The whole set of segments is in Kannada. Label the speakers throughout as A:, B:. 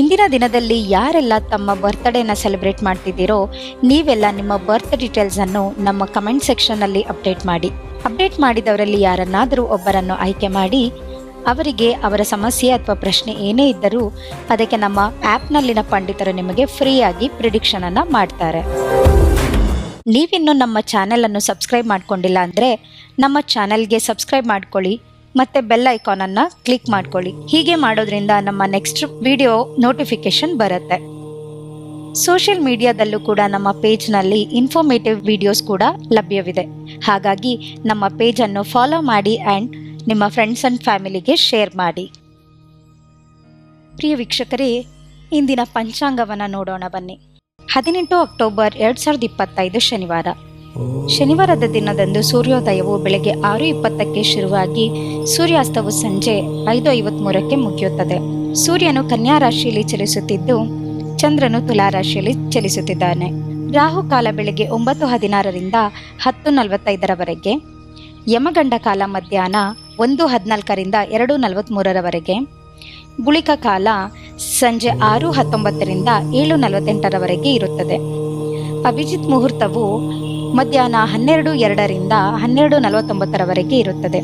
A: ಇಂದಿನ ದಿನದಲ್ಲಿ ಯಾರೆಲ್ಲ ತಮ್ಮ ಬರ್ತ್ಡೇನ ಸೆಲೆಬ್ರೇಟ್ ಮಾಡ್ತಿದ್ದೀರೋ ನೀವೆಲ್ಲ ನಿಮ್ಮ ಬರ್ತ್ ಡೀಟೇಲ್ಸ್ ಅನ್ನು ನಮ್ಮ ಕಮೆಂಟ್ ಸೆಕ್ಷನ್ ಅಲ್ಲಿ ಅಪ್ಡೇಟ್ ಮಾಡಿ. ಅಪ್ಡೇಟ್ ಮಾಡಿದವರಲ್ಲಿ ಯಾರನ್ನಾದರೂ ಒಬ್ಬರನ್ನು ಆಯ್ಕೆ ಮಾಡಿ, ಅವರಿಗೆ ಅವರ ಸಮಸ್ಯೆ ಅಥವಾ ಪ್ರಶ್ನೆ ಏನೇ ಇದ್ದರೂ ಅದಕ್ಕೆ ನಮ್ಮ ಆ್ಯಪ್ನಲ್ಲಿನ ಪಂಡಿತರು ನಿಮಗೆ ಫ್ರೀಯಾಗಿ ಪ್ರಿಡಿಕ್ಷನ್ ಅನ್ನು ಮಾಡ್ತಾರೆ. ನೀವಿನ್ನು ನಮ್ಮ ಚಾನೆಲ್ ಅನ್ನು ಸಬ್ಸ್ಕ್ರೈಬ್ ಮಾಡ್ಕೊಂಡಿಲ್ಲ ಅಂದರೆ ನಮ್ಮ ಚಾನೆಲ್ಗೆ ಸಬ್ಸ್ಕ್ರೈಬ್ ಮಾಡ್ಕೊಳ್ಳಿ. ಮತ್ತೆ ಬೆಲ್ ಐಕಾನ್ ಅನ್ನ ಕ್ಲಿಕ್ ಮಾಡ್ಕೊಳ್ಳಿ. ಹೀಗೆ ಮಾಡೋದ್ರಿಂದ ನಮ್ಮ ನೆಕ್ಸ್ಟ್ ವಿಡಿಯೋ ನೋಟಿಫಿಕೇಶನ್ ಬರುತ್ತೆ. ಸೋಷಿಯಲ್ ಮೀಡಿಯಾದಲ್ಲೂ ಕೂಡ ನಮ್ಮ ಪೇಜ್ನಲ್ಲಿ ಇನ್ಫಾರ್ಮೇಟಿವ್ ವಿಡಿಯೋಸ್ ಕೂಡ ಲಭ್ಯವಿದೆ. ಹಾಗಾಗಿ ನಮ್ಮ ಪೇಜನ್ನು ಫಾಲೋ ಮಾಡಿ ಆ್ಯಂಡ್ ನಿಮ್ಮ ಫ್ರೆಂಡ್ಸ್ ಆ್ಯಂಡ್ ಫ್ಯಾಮಿಲಿಗೆ ಶೇರ್ ಮಾಡಿ. ಪ್ರಿಯ ವೀಕ್ಷಕರೇ, ಇಂದಿನ ಪಂಚಾಂಗವನ್ನು ನೋಡೋಣ ಬನ್ನಿ. ಹದಿನೆಂಟು ಅಕ್ಟೋಬರ್ ಎರಡು ಸಾವಿರದ ಇಪ್ಪತ್ತೈದು ಶನಿವಾರ. ಶನಿವಾರದ ದಿನದಂದು ಸೂರ್ಯೋದಯವು ಬೆಳಗ್ಗೆ ಆರು ಇಪ್ಪತ್ತಕ್ಕೆ ಶುರುವಾಗಿ ಸೂರ್ಯಾಸ್ತವು ಸಂಜೆ ಐದು ಐವತ್ಮೂರಕ್ಕೆ ಮುಗಿಯುತ್ತದೆ. ಸೂರ್ಯನು ಕನ್ಯಾ ರಾಶಿಯಲ್ಲಿ ಚಲಿಸುತ್ತಿದ್ದು, ಚಂದ್ರನು ತುಲಾ ರಾಶಿಯಲ್ಲಿ ಚಲಿಸುತ್ತಿದ್ದಾನೆ. ರಾಹು ಕಾಲ ಬೆಳಗ್ಗೆ ಒಂಬತ್ತು ಹದಿನಾರರಿಂದ ಹತ್ತು ನಲವತ್ತೈದರವರೆಗೆ, ಯಮಗಂಡ ಕಾಲ ಮಧ್ಯಾಹ್ನ ಒಂದು ಹದಿನಾಲ್ಕರಿಂದ ಎರಡು ನಲವತ್ತ್ಮೂರರವರೆಗೆ ಗುಳಿಕ ಕಾಲ ಸಂಜೆ ಆರು ಹತ್ತೊಂಬತ್ತರಿಂದ ಏಳು ನಲವತ್ತೆಂಟರವರೆಗೆ ಇರುತ್ತದೆ. ಅಭಿಜಿತ್ ಮುಹೂರ್ತವು ಮಧ್ಯಾಹ್ನ ಹನ್ನೆರಡು ಎರಡರಿಂದ ಹನ್ನೆರಡು ನಲವತ್ತೊಂಬತ್ತರವರೆಗೆ ಇರುತ್ತದೆ.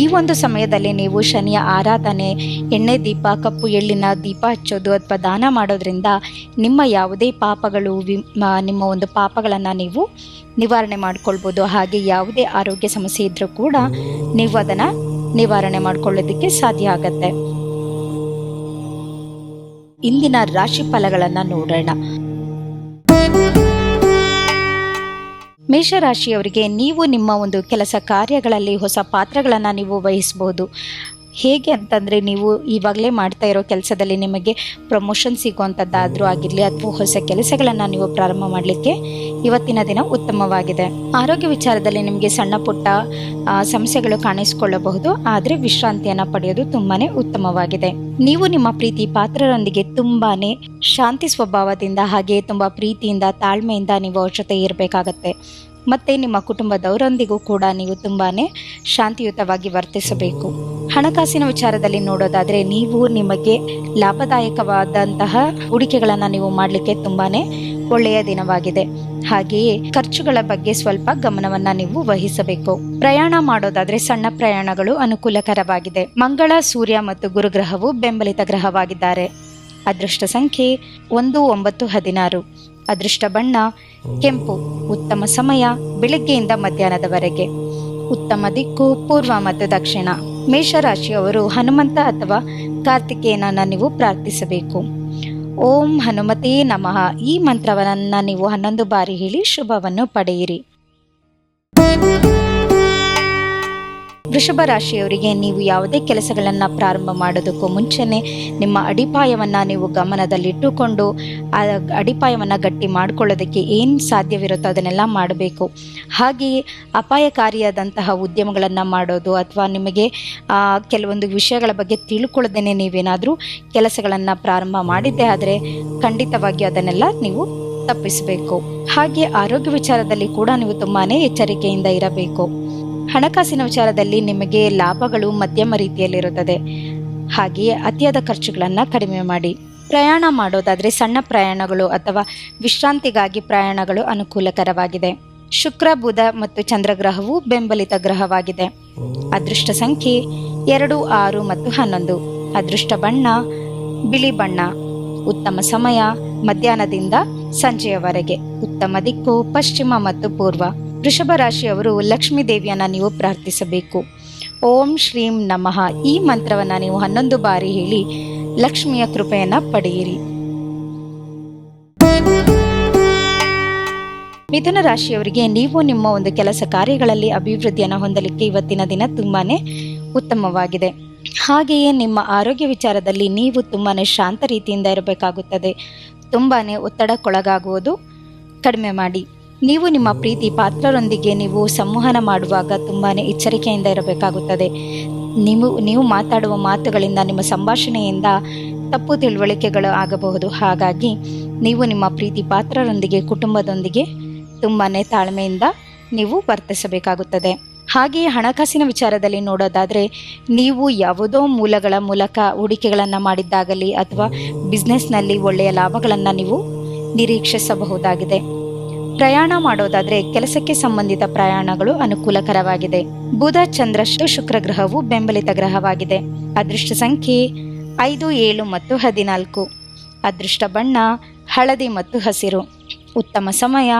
A: ಈ ಒಂದು ಸಮಯದಲ್ಲಿ ನೀವು ಶನಿಯ ಆರಾಧನೆ, ಎಣ್ಣೆ ದೀಪ, ಕಪ್ಪು ಎಳ್ಳಿನ ದೀಪ ಹಚ್ಚೋದು ಅಥವಾ ದಾನ ಮಾಡೋದ್ರಿಂದ ನಿಮ್ಮ ಯಾವುದೇ ಪಾಪಗಳು ನಿಮ್ಮ ಒಂದು ಪಾಪಗಳನ್ನು ನೀವು ನಿವಾರಣೆ ಮಾಡ್ಕೊಳ್ಬೋದು. ಹಾಗೆ ಯಾವುದೇ ಆರೋಗ್ಯ ಸಮಸ್ಯೆ ಇದ್ದರೂ ಕೂಡ ನೀವು ಅದನ್ನು ನಿವಾರಣೆ ಮಾಡಿಕೊಳ್ಳೋದಕ್ಕೆ ಸಾಧ್ಯ ಆಗತ್ತೆ. ಇಂದಿನ ರಾಶಿ ಫಲಗಳನ್ನು ನೋಡೋಣ. ಮೇಷರಾಶಿಯವರಿಗೆ ನೀವು ನಿಮ್ಮ ಒಂದು ಕೆಲಸ ಕಾರ್ಯಗಳಲ್ಲಿ ಹೊಸ ಪಾತ್ರಗಳನ್ನು ನೀವು ವಹಿಸಬಹುದು ಹೇಗೆ ಅಂತಂದರೆ ನೀವು ಇವಾಗಲೇ ಮಾಡ್ತಾ ಇರೋ ಕೆಲಸದಲ್ಲಿ ನಿಮಗೆ ಪ್ರಮೋಷನ್ ಸಿಗುವಂಥದ್ದಾದರೂ ಆಗಿರಲಿ ಅಥವಾ ಹೊಸ ಕೆಲಸಗಳನ್ನು ನೀವು ಪ್ರಾರಂಭ ಮಾಡಲಿಕ್ಕೆ ಇವತ್ತಿನ ದಿನ ಉತ್ತಮವಾಗಿದೆ. ಆರೋಗ್ಯ ವಿಚಾರದಲ್ಲಿ ನಿಮಗೆ ಸಣ್ಣ ಪುಟ್ಟ ಸಮಸ್ಯೆಗಳು ಕಾಣಿಸಿಕೊಳ್ಳಬಹುದು, ಆದರೆ ವಿಶ್ರಾಂತಿಯನ್ನು ಪಡೆಯೋದು ತುಂಬಾ ಉತ್ತಮವಾಗಿದೆ. ನೀವು ನಿಮ್ಮ ಪ್ರೀತಿ ಪಾತ್ರರೊಂದಿಗೆ ತುಂಬಾ ಶಾಂತಿ ಸ್ವಭಾವದಿಂದ ಹಾಗೆ ತುಂಬ ಪ್ರೀತಿಯಿಂದ ತಾಳ್ಮೆಯಿಂದ ನೀವು ಜೊತೆ ಇರಬೇಕಾಗತ್ತೆ. ಮತ್ತು ನಿಮ್ಮ ಕುಟುಂಬದವರೊಂದಿಗೂ ಕೂಡ ನೀವು ತುಂಬಾ ಶಾಂತಿಯುತವಾಗಿ ವರ್ತಿಸಬೇಕು. ಹಣಕಾಸಿನ ವಿಚಾರದಲ್ಲಿ ನೋಡೋದಾದರೆ ನೀವು ನಿಮಗೆ ಲಾಭದಾಯಕವಾದಂತಹ ಹೂಡಿಕೆಗಳನ್ನು ನೀವು ಮಾಡಲಿಕ್ಕೆ ತುಂಬಾ ಒಳ್ಳೆಯ ದಿನವಾಗಿದೆ. ಹಾಗೆಯೇ ಖರ್ಚುಗಳ ಬಗ್ಗೆ ಸ್ವಲ್ಪ ಗಮನವನ್ನ ನೀವು ವಹಿಸಬೇಕು. ಪ್ರಯಾಣ ಮಾಡೋದಾದ್ರೆ ಸಣ್ಣ ಪ್ರಯಾಣಗಳು ಅನುಕೂಲಕರವಾಗಿದೆ. ಮಂಗಳ, ಸೂರ್ಯ ಮತ್ತು ಗುರುಗ್ರಹವು ಬೆಂಬಲಿತ ಗ್ರಹವಾಗಿದ್ದಾರೆ. ಅದೃಷ್ಟ ಸಂಖ್ಯೆ ಒಂದು ಒಂಬತ್ತು ಹದಿನಾರು. ಅದೃಷ್ಟ ಬಣ್ಣ ಕೆಂಪು, ಉತ್ತಮ ಸಮಯ, ಬೆಳಗ್ಗೆಯಿಂದ ಮಧ್ಯಾಹ್ನದವರೆಗೆ. ಉತ್ತಮ ದಿಕ್ಕು, ಪೂರ್ವ ಮತ್ತು ದಕ್ಷಿಣ. ಮೇಷರಾಶಿಯವರು ಹನುಮಂತ ಅಥವಾ ಕಾರ್ತಿಕೇಯನನ್ನು ನೀವು ಪ್ರಾರ್ಥಿಸಬೇಕು. ಓಂ ಹನುಮತೇ ನಮಃ. ಈ ಮಂತ್ರವನ್ನು ನೀವು ಹನ್ನೊಂದು ಬಾರಿ ಹೇಳಿ ಶುಭವನ್ನು ಪಡೆಯಿರಿ. ವೃಷಭ ರಾಶಿಯವರಿಗೆ ನೀವು ಯಾವುದೇ ಕೆಲಸಗಳನ್ನು ಪ್ರಾರಂಭ ಮಾಡೋದಕ್ಕೂ ಮುಂಚೆನೆ ನಿಮ್ಮ ಅಡಿಪಾಯವನ್ನು ನೀವು ಗಮನದಲ್ಲಿಟ್ಟುಕೊಂಡು, ಆ ಅಡಿಪಾಯವನ್ನು ಗಟ್ಟಿ ಮಾಡಿಕೊಳ್ಳೋದಕ್ಕೆ ಏನು ಸಾಧ್ಯವಿರುತ್ತೋ ಅದನ್ನೆಲ್ಲ ಮಾಡಬೇಕು. ಹಾಗೆಯೇ ಅಪಾಯಕಾರಿಯಾದಂತಹ ಉದ್ಯಮಗಳನ್ನು ಮಾಡೋದು ಅಥವಾ ನಿಮಗೆ ಕೆಲವೊಂದು ವಿಷಯಗಳ ಬಗ್ಗೆ ತಿಳ್ಕೊಳ್ಳದೇನೆ ನೀವೇನಾದರೂ ಕೆಲಸಗಳನ್ನು ಪ್ರಾರಂಭ ಮಾಡಿದ್ದೆ ಆದರೆ ಖಂಡಿತವಾಗಿ ಅದನ್ನೆಲ್ಲ ನೀವು ತಪ್ಪಿಸಬೇಕು. ಹಾಗೆ ಆರೋಗ್ಯ ವಿಚಾರದಲ್ಲಿ ಕೂಡ ನೀವು ತುಂಬಾ ಎಚ್ಚರಿಕೆಯಿಂದ ಇರಬೇಕು. ಹಣಕಾಸಿನ ವಿಚಾರದಲ್ಲಿ ನಿಮಗೆ ಲಾಭಗಳು ಮಧ್ಯಮ ರೀತಿಯಲ್ಲಿರುತ್ತದೆ. ಹಾಗೆಯೇ ಅತಿಯಾದ ಖರ್ಚುಗಳನ್ನು ಕಡಿಮೆ ಮಾಡಿ. ಪ್ರಯಾಣ ಮಾಡೋದಾದರೆ ಸಣ್ಣ ಪ್ರಯಾಣಗಳು ಅಥವಾ ವಿಶ್ರಾಂತಿಗಾಗಿ ಪ್ರಯಾಣಗಳು ಅನುಕೂಲಕರವಾಗಿದೆ. ಶುಕ್ರ, ಬುಧ ಮತ್ತು ಚಂದ್ರಗ್ರಹವು ಬೆಂಬಲಿತ ಗ್ರಹವಾಗಿದೆ. ಅದೃಷ್ಟ ಸಂಖ್ಯೆ ಎರಡು, ಆರು ಮತ್ತು ಹನ್ನೊಂದು. ಅದೃಷ್ಟ ಬಣ್ಣ, ಬಿಳಿ ಬಣ್ಣ. ಉತ್ತಮ ಸಮಯ ಮಧ್ಯಾಹ್ನದಿಂದ ಸಂಜೆಯವರೆಗೆ. ಉತ್ತಮ ದಿಕ್ಕು ಪಶ್ಚಿಮ ಮತ್ತು ಪೂರ್ವ. ವೃಷಭ ರಾಶಿಯವರು ಲಕ್ಷ್ಮೀ ದೇವಿಯನ್ನು ನೀವು ಪ್ರಾರ್ಥಿಸಬೇಕು. ಓಂ ಶ್ರೀಂ ನಮಃ. ಈ ಮಂತ್ರವನ್ನ ನೀವು ಹನ್ನೊಂದು ಬಾರಿ ಹೇಳಿ ಲಕ್ಷ್ಮಿಯ ಕೃಪೆಯನ್ನು ಪಡೆಯಿರಿ. ಮಿಥುನ ರಾಶಿಯವರಿಗೆ ನೀವು ನಿಮ್ಮ ಒಂದು ಕೆಲಸ ಕಾರ್ಯಗಳಲ್ಲಿ ಅಭಿವೃದ್ಧಿಯನ್ನು ಹೊಂದಲಿಕ್ಕೆ ಇವತ್ತಿನ ದಿನ ತುಂಬಾನೇ ಉತ್ತಮವಾಗಿದೆ. ಹಾಗೆಯೇ ನಿಮ್ಮ ಆರೋಗ್ಯ ವಿಚಾರದಲ್ಲಿ ನೀವು ತುಂಬಾ ಶಾಂತ ರೀತಿಯಿಂದ ಇರಬೇಕಾಗುತ್ತದೆ. ತುಂಬಾ ಒತ್ತಡಕ್ಕೊಳಗಾಗುವುದು. ಕಡಿಮೆ ಮಾಡಿ. ನೀವು ನಿಮ್ಮ ಪ್ರೀತಿ ಪಾತ್ರರೊಂದಿಗೆ ನೀವು ಸಂವಹನ ಮಾಡುವಾಗ ತುಂಬಾ ಎಚ್ಚರಿಕೆಯಿಂದ ಇರಬೇಕಾಗುತ್ತದೆ. ನೀವು ನೀವು ಮಾತಾಡುವ ಮಾತುಗಳಿಂದ, ನಿಮ್ಮ ಸಂಭಾಷಣೆಯಿಂದ ತಪ್ಪು ತಿಳುವಳಿಕೆಗಳು ಆಗಬಹುದು. ಹಾಗಾಗಿ ನೀವು ನಿಮ್ಮ ಪ್ರೀತಿ ಪಾತ್ರರೊಂದಿಗೆ, ಕುಟುಂಬದೊಂದಿಗೆ ತುಂಬಾ ತಾಳ್ಮೆಯಿಂದ ನೀವು ವರ್ತಿಸಬೇಕಾಗುತ್ತದೆ. ಹಾಗೆಯೇ ಹಣಕಾಸಿನ ವಿಚಾರದಲ್ಲಿ ನೋಡೋದಾದರೆ, ನೀವು ಯಾವುದೋ ಮೂಲಗಳ ಮೂಲಕ ಹೂಡಿಕೆಗಳನ್ನು ಮಾಡಿದ್ದಾಗಲಿ ಅಥವಾ ಬಿಸ್ನೆಸ್ನಲ್ಲಿ ಒಳ್ಳೆಯ ಲಾಭಗಳನ್ನು ನೀವು ನಿರೀಕ್ಷಿಸಬಹುದಾಗಿದೆ. ಪ್ರಯಾಣ ಮಾಡೋದಾದ್ರೆ ಕೆಲಸಕ್ಕೆ ಸಂಬಂಧಿತ ಪ್ರಯಾಣಗಳು ಅನುಕೂಲಕರವಾಗಿದೆ. ಬುಧ, ಚಂದ್ರ, ಶುಕ್ರ ಗ್ರಹವು ಬೆಂಬಲಿತ ಗ್ರಹವಾಗಿದೆ. ಅದೃಷ್ಟ ಸಂಖ್ಯೆ ಐದು, ಏಳು ಮತ್ತು ಹದಿನಾಲ್ಕು. ಅದೃಷ್ಟ ಬಣ್ಣ ಹಳದಿ ಮತ್ತು ಹಸಿರು. ಉತ್ತಮ ಸಮಯ,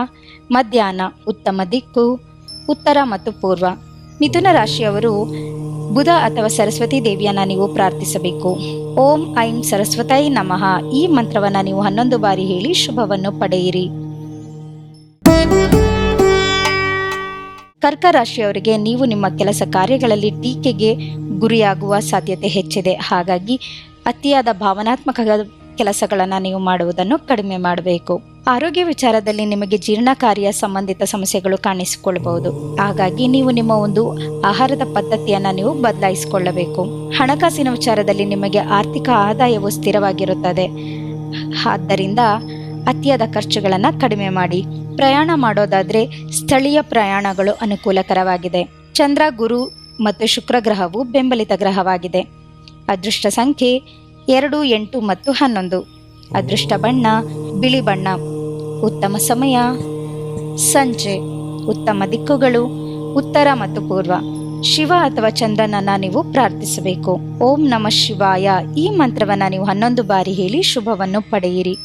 A: ಮಧ್ಯಾಹ್ನ, ಉತ್ತಮ ದಿಕ್ಕು, ಉತ್ತರ ಮತ್ತು ಪೂರ್ವ. ಮಿಥುನ ರಾಶಿಯವರು ಬುಧ ಅಥವಾ ಸರಸ್ವತಿ ದೇವಿಯನ್ನ ನೀವು ಪ್ರಾರ್ಥಿಸಬೇಕು. ಓಂ, ಐಂ ಸರಸ್ವತೈ ನಮಃ. ಈ ಮಂತ್ರವನ್ನ ನೀವು ಹನ್ನೊಂದು ಬಾರಿ ಹೇಳಿ ಶುಭವನ್ನು ಪಡೆಯಿರಿ. ಕರ್ಕ ರಾಶಿಯವರಿಗೆ ನೀವು ನಿಮ್ಮ ಕೆಲಸ ಕಾರ್ಯಗಳಲ್ಲಿ ಟೀಕೆಗೆ ಗುರಿಯಾಗುವ ಸಾಧ್ಯತೆ ಹೆಚ್ಚಿದೆ. ಹಾಗಾಗಿ ಅತಿಯಾದ ಭಾವನಾತ್ಮಕ ಕೆಲಸಗಳನ್ನು ನೀವು ಮಾಡುವುದನ್ನು ಕಡಿಮೆ ಮಾಡಬೇಕು. ಆರೋಗ್ಯ ವಿಚಾರದಲ್ಲಿ ನಿಮಗೆ ಜೀರ್ಣಕಾರಿಯ ಸಂಬಂಧಿತ ಸಮಸ್ಯೆಗಳು ಕಾಣಿಸಿಕೊಳ್ಳಬಹುದು. ಹಾಗಾಗಿ ನೀವು ನಿಮ್ಮ ಒಂದು ಆಹಾರದ ಪದ್ಧತಿಯನ್ನು ನೀವು ಬದಲಾಯಿಸಿಕೊಳ್ಳಬೇಕು. ಹಣಕಾಸಿನ ವಿಚಾರದಲ್ಲಿ ನಿಮಗೆ ಆರ್ಥಿಕ ಆದಾಯವು ಸ್ಥಿರವಾಗಿರುತ್ತದೆ. ಆದ್ದರಿಂದ ಅತಿಯಾದ ಖರ್ಚುಗಳನ್ನು ಕಡಿಮೆ ಮಾಡಿ ಪ್ರಯಾಣ ಮಾಡೋದಾದರೆ ಸ್ಥಳೀಯ ಪ್ರಯಾಣಗಳು ಅನುಕೂಲಕರವಾಗಿದೆ. ಚಂದ್ರ, ಗುರು ಮತ್ತು ಶುಕ್ರ ಗ್ರಹವು ಬೆಂಬಲಿತ ಗ್ರಹವಾಗಿದೆ. ಅದೃಷ್ಟ ಸಂಖ್ಯೆ ಎರಡು, ಎಂಟು ಮತ್ತು ಹನ್ನೊಂದು. ಅದೃಷ್ಟ ಬಣ್ಣ, ಬಿಳಿ ಬಣ್ಣ. ಉತ್ತಮ ಸಮಯ, ಸಂಜೆ. ಉತ್ತಮ ದಿಕ್ಕುಗಳು, ಉತ್ತರ ಮತ್ತು ಪೂರ್ವ. ಶಿವ ಅಥವಾ ಚಂದ್ರನನ್ನ ನೀವು ಪ್ರಾರ್ಥಿಸಬೇಕು. ಓಂ ನಮ ಶಿವಾಯ. ಈ ಮಂತ್ರವನ್ನ ನೀವು ಹನ್ನೊಂದು ಬಾರಿ ಹೇಳಿ ಶುಭವನ್ನು ಪಡೆಯಿರಿ.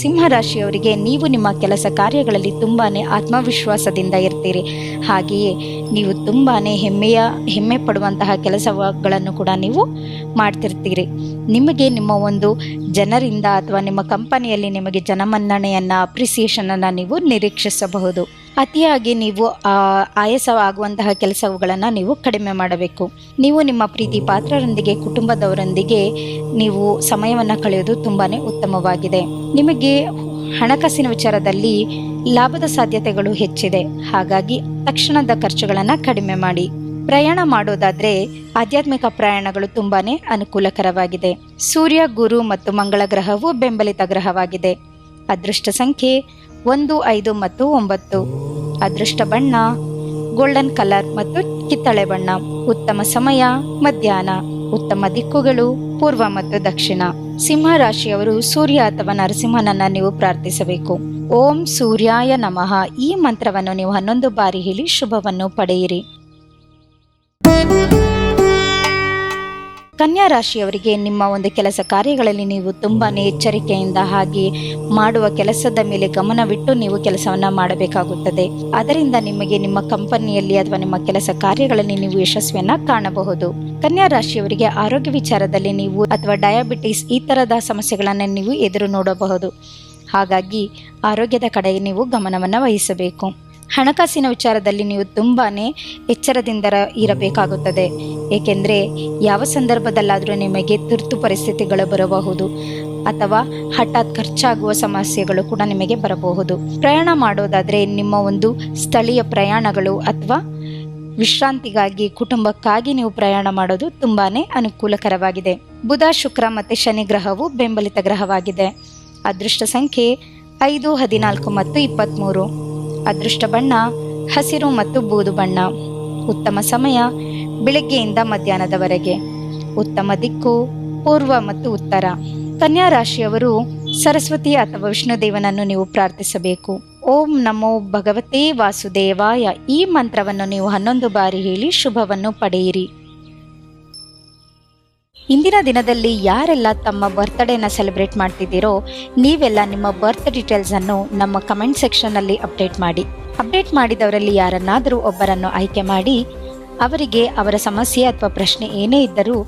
A: ಸಿಂಹರಾಶಿಯವರಿಗೆ ನೀವು ನಿಮ್ಮ ಕೆಲಸ ಕಾರ್ಯಗಳಲ್ಲಿ ತುಂಬಾನೇ ಆತ್ಮವಿಶ್ವಾಸದಿಂದ ಇರ್ತೀರಿ. ಹಾಗೆಯೇ ನೀವು ತುಂಬಾನೇ ಹೆಮ್ಮೆಯ ಹೆಮ್ಮೆ ಪಡುವಂತಹ ಕೆಲಸಗಳನ್ನು ಕೂಡ ನೀವು ಮಾಡ್ತಿರ್ತೀರಿ. ನಿಮಗೆ ನಿಮ್ಮ ಒಂದು ಜನರಿಂದ ಅಥವಾ ನಿಮ್ಮ ಕಂಪನಿಯಲ್ಲಿ ನಿಮಗೆ ಜನಮನ್ನಣೆಯನ್ನು ಅಪ್ರಿಸಿಯೇಷನನ್ನು ನೀವು ನಿರೀಕ್ಷಿಸಬಹುದು. ಅತಿಯಾಗಿ ನೀವು ಆಯಾಸವಾಗುವಂತಹ ಕೆಲಸಗಳನ್ನು ನೀವು ಕಡಿಮೆ ಮಾಡಬೇಕು. ನೀವು ನಿಮ್ಮ ಪ್ರೀತಿ ಪಾತ್ರರೊಂದಿಗೆ, ಕುಟುಂಬದವರೊಂದಿಗೆ ನೀವು ಸಮಯವನ್ನು ಕಳೆಯೋದು ತುಂಬಾ ಉತ್ತಮವಾಗಿದೆ. ನಿಮಗೆ ಹಣಕಾಸಿನ ವಿಚಾರದಲ್ಲಿ ಲಾಭದ ಸಾಧ್ಯತೆಗಳು ಹೆಚ್ಚಿದೆ. ಹಾಗಾಗಿ ತಕ್ಷಣದ ಖರ್ಚುಗಳನ್ನು ಕಡಿಮೆ ಮಾಡಿ. ಪ್ರಯಾಣ ಮಾಡೋದಾದ್ರೆ ಆಧ್ಯಾತ್ಮಿಕ ಪ್ರಯಾಣಗಳು ತುಂಬಾನೇ ಅನುಕೂಲಕರವಾಗಿದೆ. ಸೂರ್ಯ, ಗುರು ಮತ್ತು ಮಂಗಳ ಗ್ರಹವು ಬೆಂಬಲಿತ ಗ್ರಹವಾಗಿದೆ. ಅದೃಷ್ಟ ಸಂಖ್ಯೆ ಒಂದು, ಐದು ಮತ್ತು ಒಂಬತ್ತು. ಅದೃಷ್ಟ ಬಣ್ಣ, ಗೋಲ್ಡನ್ ಕಲರ್ ಮತ್ತು ಕಿತ್ತಳೆ ಬಣ್ಣ. ಉತ್ತಮ ಸಮಯ, ಮಧ್ಯಾಹ್ನ. ಉತ್ತಮ ದಿಕ್ಕುಗಳು, ಪೂರ್ವ ಮತ್ತು ದಕ್ಷಿಣ. ಸಿಂಹ ರಾಶಿಯವರು ಸೂರ್ಯ ಅಥವಾ ನರಸಿಂಹನನ್ನ ನೀವು ಪ್ರಾರ್ಥಿಸಬೇಕು. ಓಂ ಸೂರ್ಯಾಯ ನಮಃ. ಈ ಮಂತ್ರವನ್ನು ನೀವು ಹನ್ನೊಂದು ಬಾರಿ ಹೇಳಿ ಶುಭವನ್ನು ಪಡೆಯಿರಿ. ಕನ್ಯಾ ರಾಶಿಯವರಿಗೆ ನಿಮ್ಮ ಒಂದು ಕೆಲಸ ಕಾರ್ಯಗಳಲ್ಲಿ ನೀವು ತುಂಬಾ ಎಚ್ಚರಿಕೆಯಿಂದ ಹಾಗೆ ಮಾಡುವ ಕೆಲಸದ ಮೇಲೆ ಗಮನವಿಟ್ಟು ನೀವು ಕೆಲಸವನ್ನ ಮಾಡಬೇಕಾಗುತ್ತದೆ. ಅದರಿಂದ ನಿಮಗೆ ನಿಮ್ಮ ಕಂಪನಿಯಲ್ಲಿ ಅಥವಾ ನಿಮ್ಮ ಕೆಲಸ ಕಾರ್ಯಗಳಲ್ಲಿ ನೀವು ಯಶಸ್ವಿಯನ್ನ ಕಾಣಬಹುದು. ಕನ್ಯಾ ರಾಶಿಯವರಿಗೆ ಆರೋಗ್ಯ ವಿಚಾರದಲ್ಲಿ ನೀವು ಅಥವಾ ಡಯಾಬಿಟಿಸ್ ಈ ತರದ ಸಮಸ್ಯೆಗಳನ್ನು ನೀವು ಎದುರು ನೋಡಬಹುದು. ಹಾಗಾಗಿ ಆರೋಗ್ಯದ ಕಡೆ ನೀವು ಗಮನವನ್ನು ವಹಿಸಬೇಕು. ಹಣಕಾಸಿನ ವಿಚಾರದಲ್ಲಿ ನೀವು ತುಂಬಾ ಎಚ್ಚರದಿಂದ ಇರಬೇಕಾಗುತ್ತದೆ. ಏಕೆಂದರೆ ಯಾವ ಸಂದರ್ಭದಲ್ಲಾದರೂ ನಿಮಗೆ ತುರ್ತು ಪರಿಸ್ಥಿತಿಗಳು ಬರಬಹುದು ಅಥವಾ ಹಠಾತ್ ಖರ್ಚಾಗುವ ಸಮಸ್ಯೆಗಳು ಕೂಡ ನಿಮಗೆ ಬರಬಹುದು. ಪ್ರಯಾಣ ಮಾಡೋದಾದರೆ ನಿಮ್ಮ ಒಂದು ಸ್ಥಳೀಯ ಪ್ರಯಾಣಗಳು ಅಥವಾ ವಿಶ್ರಾಂತಿಗಾಗಿ, ಕುಟುಂಬಕ್ಕಾಗಿ ನೀವು ಪ್ರಯಾಣ ಮಾಡೋದು ತುಂಬಾ ಅನುಕೂಲಕರವಾಗಿದೆ. ಬುಧ, ಶುಕ್ರ ಮತ್ತು ಶನಿ ಗ್ರಹವು ಬೆಂಬಲಿತ ಗ್ರಹವಾಗಿದೆ. ಅದೃಷ್ಟ ಸಂಖ್ಯೆ ಐದು, ಹದಿನಾಲ್ಕು ಮತ್ತು ಇಪ್ಪತ್ತ್ಮೂರು ಅದೃಷ್ಟ ಬಣ್ಣ, ಹಸಿರು ಮತ್ತು ಬೂದು ಬಣ್ಣ. ಉತ್ತಮ ಸಮಯ, ಬೆಳಗ್ಗೆಯಿಂದ ಮಧ್ಯಾಹ್ನದವರೆಗೆ. ಉತ್ತಮ ದಿಕ್ಕು, ಪೂರ್ವ ಮತ್ತು ಉತ್ತರ. ಕನ್ಯಾ ರಾಶಿಯವರು ಸರಸ್ವತಿ ಅಥವಾ ವಿಷ್ಣುದೇವನನ್ನು ನೀವು ಪ್ರಾರ್ಥಿಸಬೇಕು. ಓಂ ನಮೋ ಭಗವತೇ ವಾಸುದೇವಾಯ. ಈ ಮಂತ್ರವನ್ನು ನೀವು ಹನ್ನೊಂದು ಬಾರಿ ಹೇಳಿ ಶುಭವನ್ನು ಪಡೆಯಿರಿ. ಇಂದಿನ ದಿನದಲ್ಲಿ ಯಾರೆಲ್ಲ ತಮ್ಮ ಬರ್ತ್ಡೇನ ಸೆಲೆಬ್ರೇಟ್ ಮಾಡ್ತಿದ್ದೀರೋ ನೀವೆಲ್ಲ ನಿಮ್ಮ ಬರ್ತ್ ಡೀಟೇಲ್ಸ್ ಅನ್ನು ನಮ್ಮ ಕಮೆಂಟ್ ಸೆಕ್ಷನ್ ಅಲ್ಲಿ ಅಪ್ಡೇಟ್ ಮಾಡಿ. ಅಪ್ಡೇಟ್ ಮಾಡಿದವರಲ್ಲಿ ಯಾರನ್ನಾದರೂ ಒಬ್ಬರನ್ನು ಆಯ್ಕೆ ಮಾಡಿ, ಅವರಿಗೆ ಅವರ ಸಮಸ್ಯೆ ಅಥವಾ ಪ್ರಶ್ನೆ ಏನೇ ಇದ್ದರೂ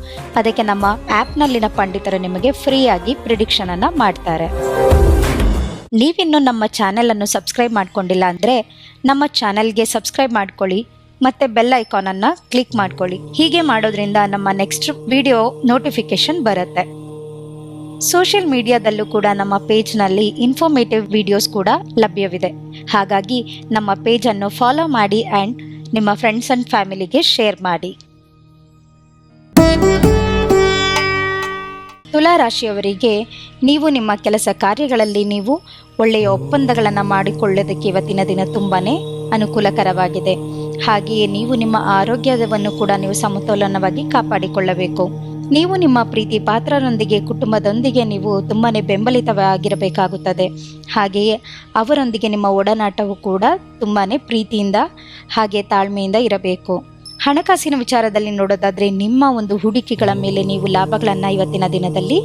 A: ಅದಕ್ಕೆ ನಮ್ಮ ಆ್ಯಪ್ನಲ್ಲಿನ ಪಂಡಿತರು ನಿಮಗೆ ಫ್ರೀಯಾಗಿ ಪ್ರಿಡಿಕ್ಷನ್ ಅನ್ನು ಮಾಡ್ತಾರೆ. ನೀವಿನ್ನು ನಮ್ಮ ಚಾನೆಲ್ ಅನ್ನು ಸಬ್ಸ್ಕ್ರೈಬ್ ಮಾಡ್ಕೊಂಡಿಲ್ಲ ಅಂದರೆ ನಮ್ಮ ಚಾನೆಲ್ಗೆ ಸಬ್ಸ್ಕ್ರೈಬ್ ಮಾಡ್ಕೊಳ್ಳಿ. ಮತ್ತೆ ಬೆಲ್ ಐಕಾನನ್ನು ಕ್ಲಿಕ್ ಮಾಡ್ಕೊಳ್ಳಿ. ಹೀಗೆ ಮಾಡೋದ್ರಿಂದ ನಮ್ಮ ನೆಕ್ಸ್ಟ್ ವಿಡಿಯೋ ನೋಟಿಫಿಕೇಶನ್ ಬರುತ್ತೆ. ಸೋಷಿಯಲ್ ಮೀಡಿಯಾದಲ್ಲೂ ಕೂಡ ನಮ್ಮ ಪೇಜ್ನಲ್ಲಿ ಇನ್ಫಾರ್ಮೇಟಿವ್ ವಿಡಿಯೋಸ್ ಕೂಡ ಲಭ್ಯವಿದೆ. ಹಾಗಾಗಿ ನಮ್ಮ ಪೇಜನ್ನು ಫಾಲೋ ಮಾಡಿ ಆ್ಯಂಡ್ ನಿಮ್ಮ ಫ್ರೆಂಡ್ಸ್ ಆ್ಯಂಡ್ ಫ್ಯಾಮಿಲಿಗೆ ಶೇರ್ ಮಾಡಿ. ತುಲಾ ರಾಶಿಯವರಿಗೆ ನೀವು ನಿಮ್ಮ ಕೆಲಸ ಕಾರ್ಯಗಳಲ್ಲಿ ನೀವು ಒಳ್ಳೆಯ ಒಪ್ಪಂದಗಳನ್ನು ಮಾಡಿಕೊಳ್ಳೋದಕ್ಕೆ ಇವತ್ತಿನ ದಿನ ತುಂಬಾ ಅನುಕೂಲಕರವಾಗಿದೆ. ಹಾಗೆಯೇ ನೀವು ನಿಮ್ಮ ಆರೋಗ್ಯವನ್ನು ಕೂಡ ನೀವು ಸಮತೋಲನವಾಗಿ ಕಾಪಾಡಿಕೊಳ್ಳಬೇಕು. ನೀವು ನಿಮ್ಮ ಪ್ರೀತಿ ಪಾತ್ರರೊಂದಿಗೆ, ಕುಟುಂಬದೊಂದಿಗೆ ನೀವು ತುಂಬಾ ಬೆಂಬಲಿತವಾಗಿರಬೇಕಾಗುತ್ತದೆ. ಹಾಗೆಯೇ ಅವರೊಂದಿಗೆ ನಿಮ್ಮ ಒಡನಾಟವು ಕೂಡ ತುಂಬಾ ಪ್ರೀತಿಯಿಂದ ಹಾಗೆ ತಾಳ್ಮೆಯಿಂದ ಇರಬೇಕು. ಹಣಕಾಸಿನ ವಿಚಾರದಲ್ಲಿ ನೋಡೋದಾದರೆ ನಿಮ್ಮ ಒಂದು ಹೂಡಿಕೆಗಳ ಮೇಲೆ ನೀವು ಲಾಭಗಳನ್ನು ಇವತ್ತಿನ ದಿನದಲ್ಲಿ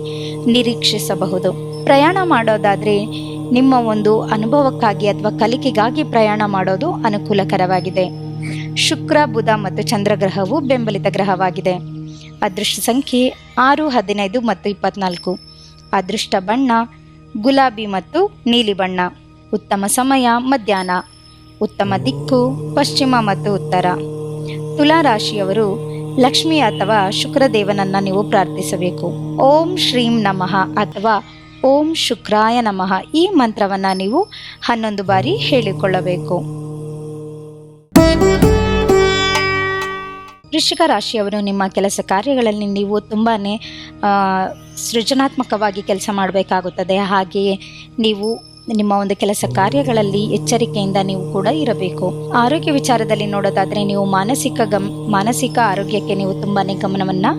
A: ನಿರೀಕ್ಷಿಸಬಹುದು. ಪ್ರಯಾಣ ಮಾಡೋದಾದರೆ ನಿಮ್ಮ ಒಂದು ಅನುಭವಕ್ಕಾಗಿ ಅಥವಾ ಕಲಿಕೆಗಾಗಿ ಪ್ರಯಾಣ ಮಾಡೋದು ಅನುಕೂಲಕರವಾಗಿದೆ. ಶುಕ್ರ, ಬುಧ ಮತ್ತು ಚಂದ್ರಗ್ರಹವು ಬೆಂಬಲಿತ ಗ್ರಹವಾಗಿದೆ. ಅದೃಷ್ಟ ಸಂಖ್ಯೆ ಆರು, ಹದಿನೈದು ಮತ್ತು ಇಪ್ಪತ್ನಾಲ್ಕು. ಅದೃಷ್ಟ ಬಣ್ಣ, ಗುಲಾಬಿ ಮತ್ತು ನೀಲಿ ಬಣ್ಣ. ಉತ್ತಮ ಸಮಯ, ಮಧ್ಯಾಹ್ನ. ಉತ್ತಮ ದಿಕ್ಕು, ಪಶ್ಚಿಮ ಮತ್ತು ಉತ್ತರ. ತುಲಾ ರಾಶಿಯವರು ಲಕ್ಷ್ಮಿ ಅಥವಾ ಶುಕ್ರದೇವನನ್ನು ನೀವು ಪ್ರಾರ್ಥಿಸಬೇಕು. ಓಂ ಶ್ರೀಂ ನಮಃ ಅಥವಾ ಓಂ ಶುಕ್ರಾಯ ನಮಃ ಈ ಮಂತ್ರವನ್ನ ನೀವು ಹನ್ನೊಂದು ಬಾರಿ ಹೇಳಿಕೊಳ್ಳಬೇಕು. ವೃಶ್ಚಿಕ ರಾಶಿಯವರು ನಿಮ್ಮ ಕೆಲಸ ಕಾರ್ಯಗಳಲ್ಲಿ ನೀವು ತುಂಬಾ ಸೃಜನಾತ್ಮಕವಾಗಿ ಕೆಲಸ ಮಾಡಬೇಕಾಗುತ್ತದೆ. ಹಾಗೆಯೇ ನೀವು ನಿಮ್ಮ ಒಂದು ಕೆಲಸ ಕಾರ್ಯಗಳಲ್ಲಿ ಎಚ್ಚರಿಕೆಯಿಂದ ನೀವು ಕೂಡ ಇರಬೇಕು. ಆರೋಗ್ಯ ವಿಚಾರದಲ್ಲಿ ನೋಡೋದಾದರೆ ನೀವು ಮಾನಸಿಕ ಗಮ್, ಮಾನಸಿಕ ಆರೋಗ್ಯಕ್ಕೆ ನೀವು ತುಂಬಾ ಗಮನವನ್ನು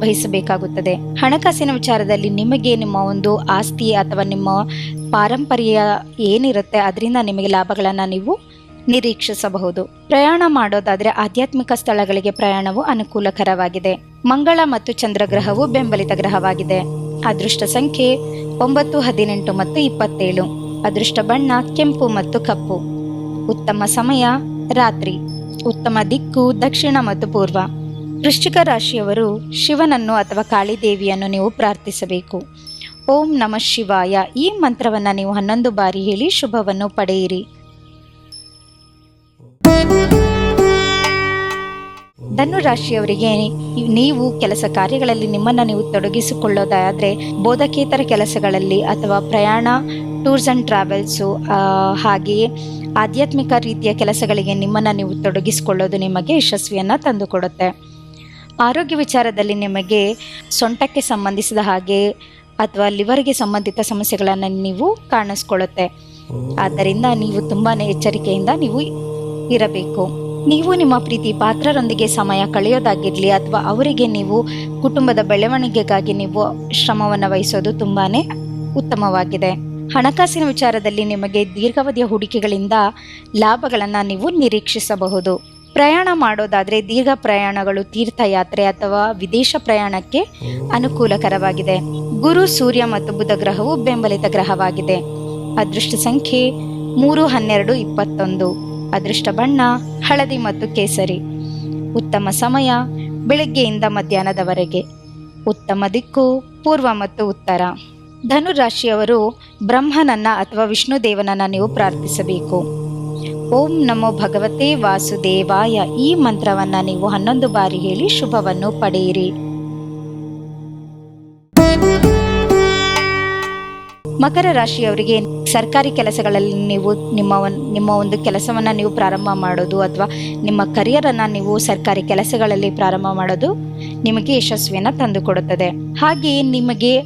A: ವಹಿಸಬೇಕಾಗುತ್ತದೆ. ಹಣಕಾಸಿನ ವಿಚಾರದಲ್ಲಿ ನಿಮಗೆ ನಿಮ್ಮ ಒಂದು ಆಸ್ತಿ ಅಥವಾ ನಿಮ್ಮ ಪಾರಂಪರ್ಯ ಏನಿರುತ್ತೆ, ಅದರಿಂದ ನಿಮಗೆ ಲಾಭಗಳನ್ನು ನೀವು ನಿರೀಕ್ಷಿಸಬಹುದು. ಪ್ರಯಾಣ ಮಾಡೋದಾದ್ರೆ ಆಧ್ಯಾತ್ಮಿಕ ಸ್ಥಳಗಳಿಗೆ ಪ್ರಯಾಣವು ಅನುಕೂಲಕರವಾಗಿದೆ. ಮಂಗಳ ಮತ್ತು ಚಂದ್ರಗ್ರಹವು ಬೆಂಬಲಿತ ಗ್ರಹವಾಗಿದೆ. ಅದೃಷ್ಟ ಸಂಖ್ಯೆ ಒಂಬತ್ತು, ಹದಿನೆಂಟು ಮತ್ತು ಇಪ್ಪತ್ತೇಳು. ಅದೃಷ್ಟ ಬಣ್ಣ ಕೆಂಪು ಮತ್ತು ಕಪ್ಪು. ಉತ್ತಮ ಸಮಯ ರಾತ್ರಿ. ಉತ್ತಮ ದಿಕ್ಕು ದಕ್ಷಿಣ ಮತ್ತು ಪೂರ್ವ. ವೃಶ್ಚಿಕ ರಾಶಿಯವರು ಶಿವನನ್ನು ಅಥವಾ ಕಾಳಿದೇವಿಯನ್ನು ನೀವು ಪ್ರಾರ್ಥಿಸಬೇಕು. ಓಂ ನಮಃ ಶಿವಾಯ. ಈ ಮಂತ್ರವನ್ನು ನೀವು ಹನ್ನೊಂದು ಬಾರಿ ಹೇಳಿ ಶುಭವನ್ನು ಪಡೆಯಿರಿ. ಧನು ರಾಶಿಯವರಿಗೆ ನೀವು ಕೆಲಸ ಕಾರ್ಯಗಳಲ್ಲಿ ನಿಮ್ಮನ್ನು ನೀವು ತೊಡಗಿಸಿಕೊಳ್ಳೋದಾದರೆ ಬೋಧಕೇತರ ಕೆಲಸಗಳಲ್ಲಿ ಅಥವಾ ಪ್ರಯಾಣ ಟೂರ್ಸ್ ಆ್ಯಂಡ್ ಟ್ರಾವೆಲ್ಸು ಹಾಗೆಯೇ ಆಧ್ಯಾತ್ಮಿಕ ರೀತಿಯ ಕೆಲಸಗಳಿಗೆ ನಿಮ್ಮನ್ನು ನೀವು ತೊಡಗಿಸಿಕೊಳ್ಳೋದು ನಿಮಗೆ ಯಶಸ್ವಿಯನ್ನು ತಂದುಕೊಡುತ್ತೆ. ಆರೋಗ್ಯ ವಿಚಾರದಲ್ಲಿ ನಿಮಗೆ ಸೊಂಟಕ್ಕೆ ಸಂಬಂಧಿಸಿದ ಹಾಗೆ ಅಥವಾ ಲಿವರ್ಗೆ ಸಂಬಂಧಿತ ಸಮಸ್ಯೆಗಳನ್ನು ನೀವು ಕಾಣಿಸ್ಕೊಳ್ಳುತ್ತೆ. ಆದ್ದರಿಂದ ನೀವು ತುಂಬಾ ಎಚ್ಚರಿಕೆಯಿಂದ ನೀವು ಇರಬೇಕು. ನೀವು ನಿಮ್ಮ ಪ್ರೀತಿ ಪಾತ್ರರೊಂದಿಗೆ ಸಮಯ ಕಳೆಯೋದಾಗಿರಲಿ ಅಥವಾ ಅವರಿಗೆ ನೀವು ಕುಟುಂಬದ ಬೆಳವಣಿಗೆಗಾಗಿ ನೀವು ಶ್ರಮವನ್ನು ವಹಿಸೋದು ತುಂಬಾ ಉತ್ತಮವಾಗಿದೆ. ಹಣಕಾಸಿನ ವಿಚಾರದಲ್ಲಿ ನಿಮಗೆ ದೀರ್ಘಾವಧಿಯ ಹೂಡಿಕೆಗಳಿಂದ ಲಾಭಗಳನ್ನು ನೀವು ನಿರೀಕ್ಷಿಸಬಹುದು. ಪ್ರಯಾಣ ಮಾಡೋದಾದರೆ ದೀರ್ಘ ಪ್ರಯಾಣಗಳು, ತೀರ್ಥಯಾತ್ರೆ ಅಥವಾ ವಿದೇಶ ಪ್ರಯಾಣಕ್ಕೆ ಅನುಕೂಲಕರವಾಗಿದೆ. ಗುರು, ಸೂರ್ಯ ಮತ್ತು ಬುಧ ಗ್ರಹವು ಬೆಂಬಲಿತ ಗ್ರಹವಾಗಿದೆ. ಅದೃಷ್ಟ ಸಂಖ್ಯೆ ಮೂರು, ಹನ್ನೆರಡು, ಇಪ್ಪತ್ತೊಂದು. ಅದೃಷ್ಟ ಬಣ್ಣ, ಹಳದಿ ಮತ್ತು ಕೇಸರಿ. ಉತ್ತಮ ಸಮಯ, ಬೆಳಗ್ಗೆಯಿಂದ ಮಧ್ಯಾಹ್ನದವರೆಗೆ. ಉತ್ತಮ ದಿಕ್ಕು, ಪೂರ್ವ ಮತ್ತು ಉತ್ತರ. ಧನು ರಾಶಿಯವರು ಬ್ರಹ್ಮನನ್ನ ಅಥವಾ ವಿಷ್ಣು ದೇವನನ್ನ ನೀವು ಪ್ರಾರ್ಥಿಸಬೇಕು. ಓಂ ನಮೋ ಭಗವತೆ ವಾಸುದೇವಾಯ ಈ ಮಂತ್ರವನ್ನ ನೀವು ಹನ್ನೊಂದು ಬಾರಿ ಹೇಳಿ ಶುಭವನ್ನು ಪಡೆಯಿರಿ. ಮಕರ ರಾಶಿಯವರಿಗೆ ಸರ್ಕಾರಿ ಕೆಲಸಗಳಲ್ಲಿ ನೀವು ನಿಮ್ಮ ನಿಮ್ಮ ಒಂದು ಕೆಲಸವನ್ನು ನೀವು ಪ್ರಾರಂಭ ಮಾಡೋದು ಅಥವಾ ನಿಮ್ಮ ಕರಿಯರನ್ನು ನೀವು ಸರ್ಕಾರಿ ಕೆಲಸಗಳಲ್ಲಿ ಪ್ರಾರಂಭ ಮಾಡೋದು ನಿಮಗೆ ಯಶಸ್ವಿಯನ್ನು ತಂದುಕೊಡುತ್ತದೆ. ಹಾಗೆಯೇ ನಿಮಗೆ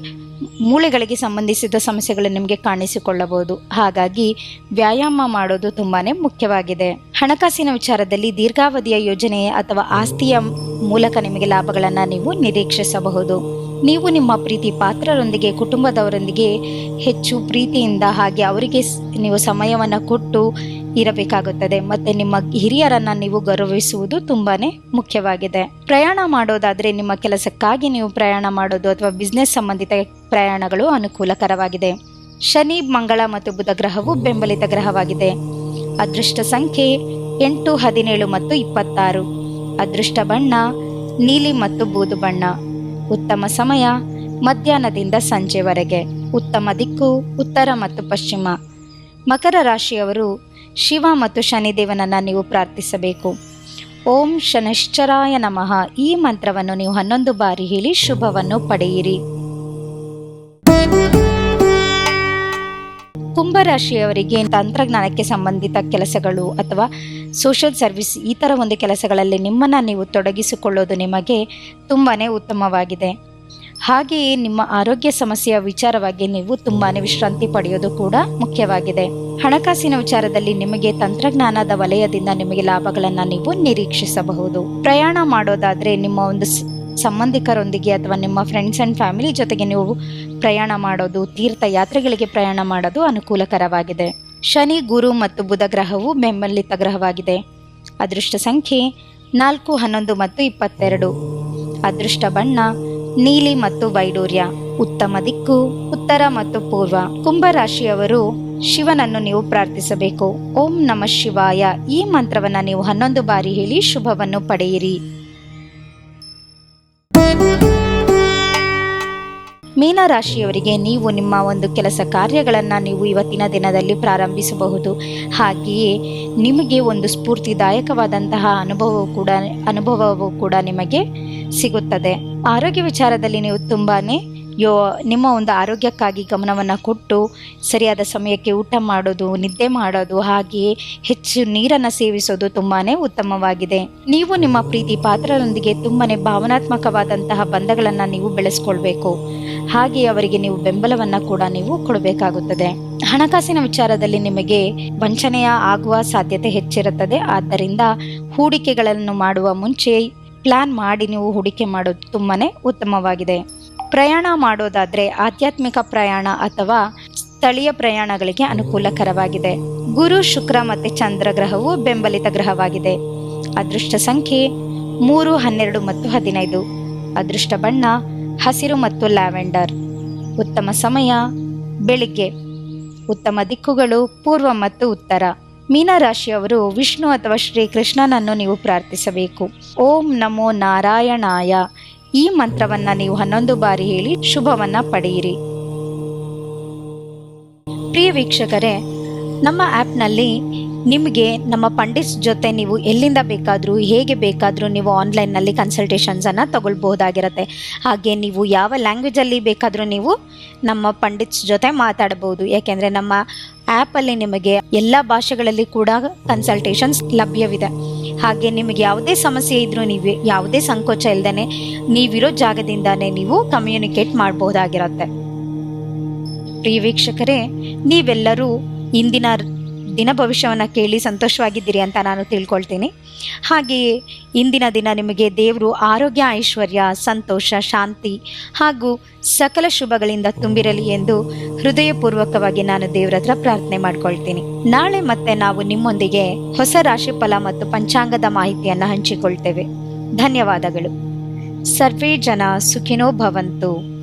A: ಮೂಳೆಗಳಿಗೆ ಸಂಬಂಧಿಸಿದ ಸಮಸ್ಯೆಗಳು ನಿಮಗೆ ಕಾಣಿಸಿಕೊಳ್ಳಬಹುದು. ಹಾಗಾಗಿ ವ್ಯಾಯಾಮ ಮಾಡೋದು ತುಂಬಾನೇ ಮುಖ್ಯವಾಗಿದೆ. ಹಣಕಾಸಿನ ವಿಚಾರದಲ್ಲಿ ದೀರ್ಘಾವಧಿಯ ಯೋಜನೆ ಅಥವಾ ಆಸ್ತಿಯ ಮೂಲಕ ನಿಮಗೆ ಲಾಭಗಳನ್ನು ನೀವು ನಿರೀಕ್ಷಿಸಬಹುದು. ನೀವು ನಿಮ್ಮ ಪ್ರೀತಿ ಪಾತ್ರರೊಂದಿಗೆ, ಕುಟುಂಬದವರೊಂದಿಗೆ ಹೆಚ್ಚು ಪ್ರೀತಿಯಿಂದ ಹಾಗೆ ಅವರಿಗೆ ನೀವು ಸಮಯವನ್ನು ಕೊಟ್ಟು ಇರಬೇಕಾಗುತ್ತದೆ. ಮತ್ತು ನಿಮ್ಮ ಹಿರಿಯರನ್ನು ನೀವು ಗೌರವಿಸುವುದು ತುಂಬಾ ಮುಖ್ಯವಾಗಿದೆ. ಪ್ರಯಾಣ ಮಾಡೋದಾದರೆ ನಿಮ್ಮ ಕೆಲಸಕ್ಕಾಗಿ ನೀವು ಪ್ರಯಾಣ ಮಾಡೋದು ಅಥವಾ ಬಿಸ್ನೆಸ್ ಸಂಬಂಧಿತ ಪ್ರಯಾಣಗಳು ಅನುಕೂಲಕರವಾಗಿದೆ. ಶನಿ, ಮಂಗಳ ಮತ್ತು ಬುಧ ಗ್ರಹವು ಬೆಂಬಲಿತ ಗ್ರಹವಾಗಿದೆ. ಅದೃಷ್ಟ ಸಂಖ್ಯೆ ಎಂಟು, ಹದಿನೇಳು ಮತ್ತು ಇಪ್ಪತ್ತಾರು. ಅದೃಷ್ಟ ಬಣ್ಣ, ನೀಲಿ ಮತ್ತು ಬೂದು ಬಣ್ಣ. ಉತ್ತಮ ಸಮಯ, ಮಧ್ಯಾಹ್ನದಿಂದ ಸಂಜೆವರೆಗೆ. ಉತ್ತಮ ದಿಕ್ಕು, ಉತ್ತರ ಮತ್ತು ಪಶ್ಚಿಮ. ಮಕರ ರಾಶಿಯವರು ಶಿವ ಮತ್ತು ಶನಿದೇವನನ್ನು ನೀವು ಪ್ರಾರ್ಥಿಸಬೇಕು. ಓಂ ಶನಶ್ಚರಾಯ ನಮಃ. ಈ ಮಂತ್ರವನ್ನು ನೀವು ಹನ್ನೊಂದು ಬಾರಿ ಹೇಳಿ ಶುಭವನ್ನು ಪಡೆಯಿರಿ. ಕುಂಭರಾಶಿಯವರಿಗೆ ತಂತ್ರಜ್ಞಾನಕ್ಕೆ ಸಂಬಂಧಿತ ಕೆಲಸಗಳು ಅಥವಾ ಸೋಷಿಯಲ್ ಸರ್ವಿಸ್ ಈ ಥರ ಒಂದು ಕೆಲಸಗಳಲ್ಲಿ ನಿಮ್ಮನ್ನು ನೀವು ತೊಡಗಿಸಿಕೊಳ್ಳೋದು ನಿಮಗೆ ತುಂಬಾ ಉತ್ತಮವಾಗಿದೆ. ಹಾಗೆಯೇ ನಿಮ್ಮ ಆರೋಗ್ಯ ಸಮಸ್ಯೆಯ ವಿಚಾರವಾಗಿ ನೀವು ತುಂಬಾ ವಿಶ್ರಾಂತಿ ಪಡೆಯೋದು ಕೂಡ ಮುಖ್ಯವಾಗಿದೆ. ಹಣಕಾಸಿನ ವಿಚಾರದಲ್ಲಿ ನಿಮಗೆ ತಂತ್ರಜ್ಞಾನದ ವಲಯದಿಂದ ನಿಮಗೆ ಲಾಭಗಳನ್ನು ನೀವು ನಿರೀಕ್ಷಿಸಬಹುದು. ಪ್ರಯಾಣ ಮಾಡೋದಾದರೆ ನಿಮ್ಮ ಒಂದು ಸಂಬಂಧಿಕರೊಂದಿಗೆ ಅಥವಾ ನಿಮ್ಮ ಫ್ರೆಂಡ್ಸ್ ಆ್ಯಂಡ್ ಫ್ಯಾಮಿಲಿ ಜೊತೆಗೆ ನೀವು ಪ್ರಯಾಣ ಮಾಡೋದು, ತೀರ್ಥಯಾತ್ರೆಗಳಿಗೆ ಪ್ರಯಾಣ ಮಾಡೋದು ಅನುಕೂಲಕರವಾಗಿದೆ. ಶನಿ, ಗುರು ಮತ್ತು ಬುಧ ಗ್ರಹವು ಬೆಂಬಲಿತ ಗ್ರಹವಾಗಿದೆ. ಅದೃಷ್ಟ ಸಂಖ್ಯೆ ನಾಲ್ಕು, ಹನ್ನೊಂದು ಮತ್ತು ಇಪ್ಪತ್ತೆರಡು. ಅದೃಷ್ಟ ಬಣ್ಣ ನೀಲಿ ಮತ್ತು ವೈಡೂರ್ಯ. ಉತ್ತಮ ದಿಕ್ಕು, ಉತ್ತರ ಮತ್ತು ಪೂರ್ವ. ಕುಂಭರಾಶಿಯವರು ಶಿವನನ್ನು ನೀವು ಪ್ರಾರ್ಥಿಸಬೇಕು. ಓಂ ನಮ ಶಿವಾಯ. ಈ ಮಂತ್ರವನ್ನ ನೀವು ಹನ್ನೊಂದು ಬಾರಿ ಹೇಳಿ ಶುಭವನ್ನು ಪಡೆಯಿರಿ. ಮೀನರಾಶಿಯವರಿಗೆ ನೀವು ನಿಮ್ಮ ಒಂದು ಕೆಲಸ ಕಾರ್ಯಗಳನ್ನು ನೀವು ಇವತ್ತಿನ ದಿನದಲ್ಲಿ ಪ್ರಾರಂಭಿಸಬಹುದು. ಹಾಗೆಯೇ ನಿಮಗೆ ಒಂದು ಸ್ಫೂರ್ತಿದಾಯಕವಾದಂತಹ ಅನುಭವವು ಕೂಡ ಅನುಭವವು ಕೂಡ ನಿಮಗೆ ಸಿಗುತ್ತದೆ. ಆರೋಗ್ಯ ವಿಚಾರದಲ್ಲಿ ನೀವು ತುಂಬಾನೇ ಯೋ, ನಿಮ್ಮ ಒಂದು ಆರೋಗ್ಯಕ್ಕಾಗಿ ಗಮನವನ್ನು ಕೊಟ್ಟು ಸರಿಯಾದ ಸಮಯಕ್ಕೆ ಊಟ ಮಾಡೋದು, ನಿದ್ದೆ ಮಾಡೋದು, ಹಾಗೆಯೇ ಹೆಚ್ಚು ನೀರನ್ನು ಸೇವಿಸೋದು ತುಂಬಾ ಉತ್ತಮವಾಗಿದೆ. ನೀವು ನಿಮ್ಮ ಪ್ರೀತಿ ಪಾತ್ರರೊಂದಿಗೆ ತುಂಬಾ ಭಾವನಾತ್ಮಕವಾದಂತಹ ಬಂಧಗಳನ್ನು ನೀವು ಬೆಳೆಸ್ಕೊಳ್ಬೇಕು. ಹಾಗೆ ಅವರಿಗೆ ನೀವು ಬೆಂಬಲವನ್ನು ಕೂಡ ನೀವು ಕೊಡಬೇಕಾಗುತ್ತದೆ. ಹಣಕಾಸಿನ ವಿಚಾರದಲ್ಲಿ ನಿಮಗೆ ವಂಚನೆಯ ಆಗುವ ಸಾಧ್ಯತೆ ಹೆಚ್ಚಿರುತ್ತದೆ. ಆದ್ದರಿಂದ ಹೂಡಿಕೆಗಳನ್ನು ಮಾಡುವ ಮುಂಚೆ ಪ್ಲಾನ್ ಮಾಡಿ ನೀವು ಹೂಡಿಕೆ ಮಾಡೋದು ತುಂಬಾ ಉತ್ತಮವಾಗಿದೆ. ಪ್ರಯಾಣ ಮಾಡೋದಾದ್ರೆ ಆಧ್ಯಾತ್ಮಿಕ ಪ್ರಯಾಣ ಅಥವಾ ಸ್ಥಳೀಯ ಪ್ರಯಾಣಗಳಿಗೆ ಅನುಕೂಲಕರವಾಗಿದೆ. ಗುರು, ಶುಕ್ರ ಮತ್ತು ಚಂದ್ರ ಗ್ರಹವು ಬೆಂಬಲಿತ ಗ್ರಹವಾಗಿದೆ. ಅದೃಷ್ಟ ಸಂಖ್ಯೆ ಮೂರು, ಹನ್ನೆರಡು ಮತ್ತು ಹದಿನೈದು. ಅದೃಷ್ಟ ಬಣ್ಣ ಹಸಿರು ಮತ್ತು ಲ್ಯಾವೆಂಡರ್. ಉತ್ತಮ ಸಮಯ ಬೆಳಿಗ್ಗೆ. ಉತ್ತಮ ದಿಕ್ಕುಗಳು ಪೂರ್ವ ಮತ್ತು ಉತ್ತರ. ಮೀನರಾಶಿಯವರು ವಿಷ್ಣು ಅಥವಾ ಶ್ರೀಕೃಷ್ಣನನ್ನು ನೀವು ಪ್ರಾರ್ಥಿಸಬೇಕು. ಓಂ ನಮೋ ನಾರಾಯಣಾಯ. ಈ ಮಂತ್ರವನ್ನ ನೀವು ಹನ್ನೊಂದು ಬಾರಿ ಹೇಳಿ ಶುಭವನ್ನ ಪಡೆಯಿರಿ. ಪ್ರಿಯ ವೀಕ್ಷಕರೇ ನಮ್ಮ ಆ್ಯಪ್ನಲ್ಲಿ ನಿಮಗೆ ನಮ್ಮ ಪಂಡಿತ್ಸ್ ಜೊತೆ ನೀವು ಎಲ್ಲಿಂದ ಬೇಕಾದರೂ, ಹೇಗೆ ಬೇಕಾದರೂ ನೀವು ಆನ್ಲೈನ್ನಲ್ಲಿ ಕನ್ಸಲ್ಟೇಷನ್ಸನ್ನು ತಗೊಳ್ಬಹುದಾಗಿರುತ್ತೆ. ಹಾಗೆ ನೀವು ಯಾವ ಲ್ಯಾಂಗ್ವೇಜಲ್ಲಿ ಬೇಕಾದರೂ ನೀವು ನಮ್ಮ ಪಂಡಿತ್ಸ್ ಜೊತೆ ಮಾತಾಡಬಹುದು ಯಾಕೆಂದರೆ ನಮ್ಮ ಆ್ಯಪಲ್ಲಿ ನಿಮಗೆ ಎಲ್ಲ ಭಾಷೆಗಳಲ್ಲಿ ಕೂಡ ಕನ್ಸಲ್ಟೇಷನ್ಸ್ ಲಭ್ಯವಿದೆ. ಹಾಗೆ ನಿಮಗೆ ಯಾವುದೇ ಸಮಸ್ಯೆ ಇದ್ದರೂ ನೀವು, ಯಾವುದೇ ಸಂಕೋಚ ಇಲ್ಲದೇ ನೀವಿರೋ ಜಾಗದಿಂದಲೇ ನೀವು ಕಮ್ಯುನಿಕೇಟ್ ಮಾಡಬಹುದಾಗಿರುತ್ತೆ. ಪ್ರಿಯ ವೀಕ್ಷಕರೇ, ನೀವೆಲ್ಲರೂ ಇಂದಿನ ದಿನ ಭವಿಷ್ಯವನ್ನು ಕೇಳಿ ಸಂತೋಷವಾಗಿದ್ದೀರಿ ಅಂತ ನಾನು ತಿಳ್ಕೊಳ್ತೀನಿ. ಹಾಗೆಯೇ ಇಂದಿನ ದಿನ ನಿಮಗೆ ದೇವರು ಆರೋಗ್ಯ, ಐಶ್ವರ್ಯ, ಸಂತೋಷ, ಶಾಂತಿ ಹಾಗೂ ಸಕಲ ಶುಭಗಳಿಂದ ತುಂಬಿರಲಿ ಎಂದು ಹೃದಯಪೂರ್ವಕವಾಗಿ ನಾನು ದೇವರ ಹತ್ರ ಪ್ರಾರ್ಥನೆ ಮಾಡ್ಕೊಳ್ತೀನಿ. ನಾಳೆ ಮತ್ತೆ ನಾವು ನಿಮ್ಮೊಂದಿಗೆ ಹೊಸ ರಾಶಿಫಲ ಮತ್ತು ಪಂಚಾಂಗದ ಮಾಹಿತಿಯನ್ನು ಹಂಚಿಕೊಳ್ತೇವೆ. ಧನ್ಯವಾದಗಳು. ಸರ್ವೇ ಜನ ಸುಖಿನೋ ಭವಂತು.